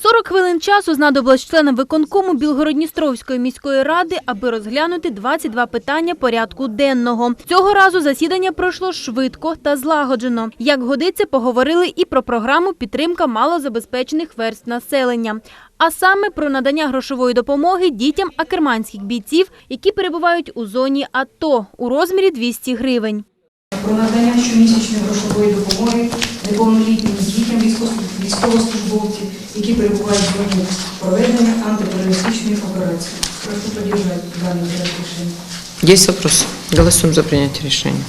40 хвилин часу знадобилось членам виконкому Білгородністровської міської ради, аби розглянути 22 питання порядку денного. Цього разу засідання пройшло швидко та злагоджено. Як годиться, поговорили і про програму підтримка малозабезпечених верств населення, а саме про надання грошової допомоги дітям акерманських бійців, які перебувають у зоні АТО у розмірі 200 гривень. про надання щомісячної грошової допомоги неповнолітнім військовослужбовців, які перебувають в зоні проведення антитерористичної операції. Прошу поддержати даний проект рішення. Є вопрос? Голосуємо за прийняття решения.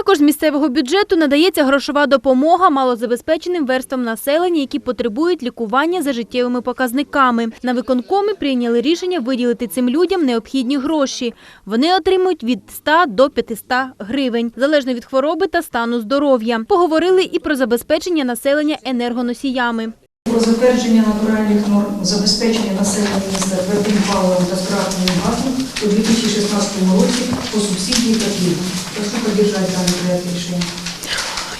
Також з місцевого бюджету надається грошова допомога малозабезпеченим верствам населення, які потребують лікування за життєвими показниками. На виконкомі прийняли рішення виділити цим людям необхідні гроші. Вони отримують від 100 до 500 гривень, залежно від хвороби та стану здоров'я. Поговорили і про забезпечення населення енергоносіями. Про затвердження натуральних норм забезпечення населення міста твердим паливом та скрапленим газом у 2016 році по субсидії та пільгам. Прошу поддержати даний проект рішення.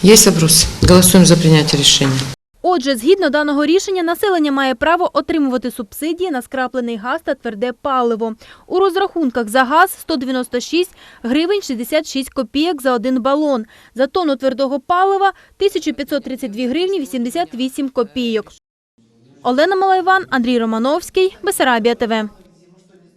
Есть вопрос? Голосуем за принятие решения. Отже, згідно даного рішення, населення має право отримувати субсидії на скраплений газ та тверде паливо. У розрахунках за газ 196 гривень 66 копійок за один балон. За тонну твердого палива 1532 гривні 88 копійок. Олена Малайван, Андрій Романовський, Бесарабія ТВ.